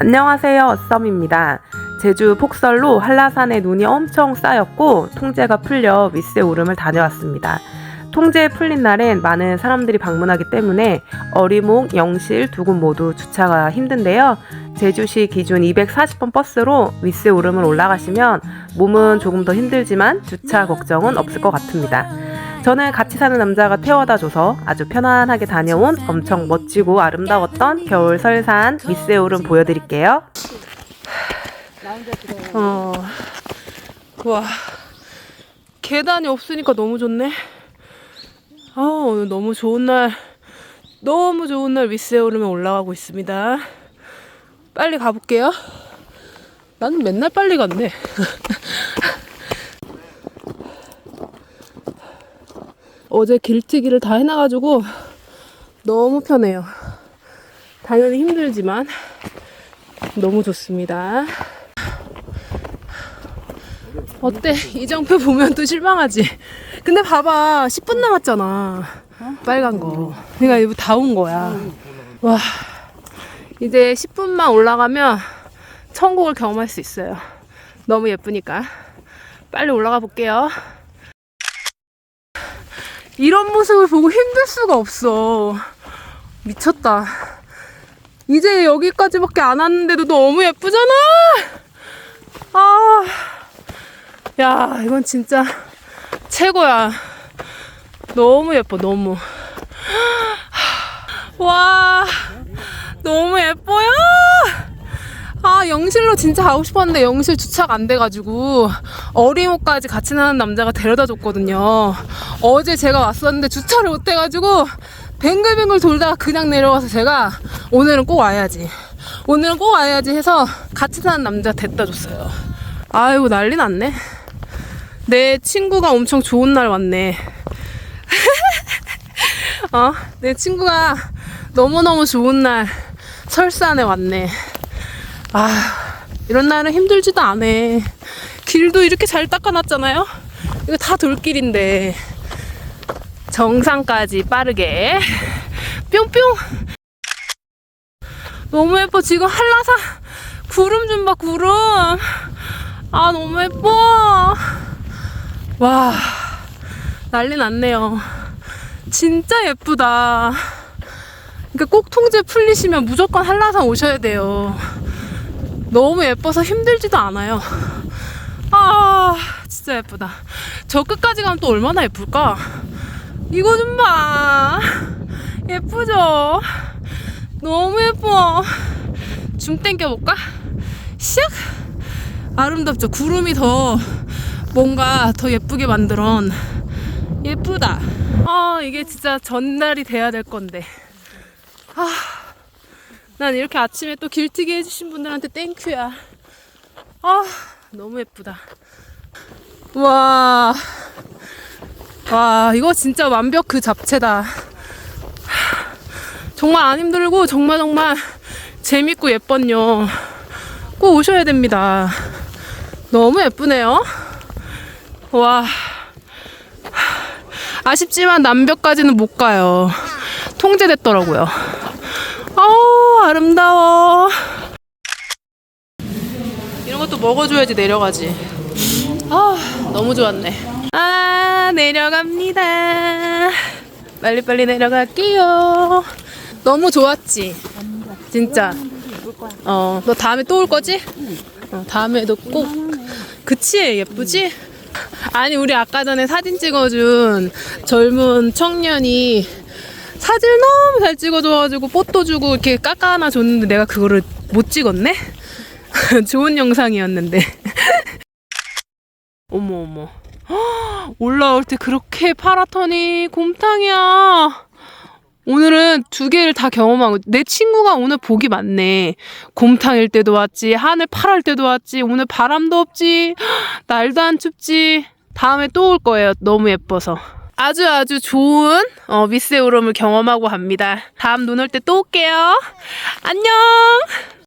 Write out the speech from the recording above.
안녕하세요. 어썸입니다. 제주 폭설로 한라산에 눈이 엄청 쌓였고 통제가 풀려 윗세 오름을 다녀왔습니다. 통제 풀린 날엔 많은 사람들이 방문하기 때문에 어리목, 영실 두 곳 모두 주차가 힘든데요. 제주시 기준 240번 버스로 윗세 오름을 올라가시면 몸은 조금 더 힘들지만 주차 걱정은 없을 것 같습니다. 저는 같이 사는 남자가 태워다 줘서 아주 편안하게 다녀온 엄청 멋지고 아름다웠던 겨울 설산 윗세 오름 보여드릴게요. 어, 와, 계단이 없으니까 너무 좋네. 아, 오늘 너무 좋은 날, 너무 좋은 날 윗세 오름에 올라가고 있습니다. 빨리 가볼게요. 나는 맨날 빨리 간대. 어제 길트기를 다 해놔가지고 너무 편해요. 당연히 힘들지만 너무 좋습니다. 어때? 이정표 보면 또 실망하지? 근데 봐봐. 10분 남았잖아. 빨간 거. 그러니까 이거 다 온 거야. 와. 이제 10분만 올라가면 천국을 경험할 수 있어요. 너무 예쁘니까. 빨리 올라가 볼게요. 이런 모습을 보고 힘들 수가 없어. 미쳤다. 이제 여기까지밖에 안 왔는데도 너무 예쁘잖아! 아. 야, 이건 진짜 최고야. 너무 예뻐, 너무. 와, 너무 예뻐요! 아, 영실로 진짜 가고 싶었는데 영실 주차가 안 돼가지고 어리모까지 같이 나는 남자가 데려다 줬거든요. 어제 제가 왔었는데 주차를 못 해가지고 뱅글뱅글 돌다가 그냥 내려와서 제가 오늘은 꼭 와야지. 오늘은 꼭 와야지 해서 같이 사는 남자 데려다 줬어요. 아이고 난리 났네. 내 친구가 엄청 좋은 날 왔네. 어, 내 친구가 너무너무 좋은 날 설산에 왔네. 아, 이런 날은 힘들지도 않아. 길도 이렇게 잘 닦아놨잖아요? 이거 다 돌길인데. 정상까지 빠르게. 뿅뿅! 너무 예뻐. 지금 한라산 구름 좀 봐, 구름. 아, 너무 예뻐. 와, 난리 났네요. 진짜 예쁘다. 그러니까 꼭 통제 풀리시면 무조건 한라산 오셔야 돼요. 너무 예뻐서 힘들지도 않아요. 아, 진짜 예쁘다. 저 끝까지 가면 또 얼마나 예쁠까? 이거 좀 봐. 예쁘죠? 너무 예뻐. 줌 땡겨볼까? 시작! 아름답죠? 구름이 더 뭔가 더 예쁘게 만들он. 예쁘다. 아, 이게 진짜 전날이 돼야 될 건데. 아. 난 이렇게 아침에 또 길티기 해주신 분들한테 땡큐야. 아, 너무 예쁘다. 와, 와, 이거 진짜 완벽 그 잡채다. 정말 안 힘들고 정말 정말 재밌고 예뻤요. 꼭 오셔야 됩니다. 너무 예쁘네요. 와, 아쉽지만 남벽까지는 못 가요. 통제됐더라고요. 아우 아름다워. 이런 것도 먹어줘야지 내려가지. 아 너무 좋았네. 아 내려갑니다. 빨리빨리 내려갈게요. 너무 좋았지? 진짜. 어 너 다음에 또 올 거지? 어, 다음에도 꼭. 그치? 예쁘지? 아니 우리 아까 전에 사진 찍어준 젊은 청년이 사진을 너무 잘 찍어줘가지고 뽀또 주고 이렇게 깎아 하나 줬는데 내가 그거를 못 찍었네? 좋은 영상이었는데. 어머 어머. 헉, 올라올 때 그렇게 파랗더니 곰탕이야. 오늘은 두 개를 다 경험하고 내 친구가 오늘 복이 많네. 곰탕일 때도 왔지, 하늘 파랄 때도 왔지, 오늘 바람도 없지, 헉, 날도 안 춥지. 다음에 또 올 거예요. 너무 예뻐서. 아주 아주 좋은 어, 미스 오름을 경험하고 갑니다. 다음 눈 올 때 또 올게요. 안녕!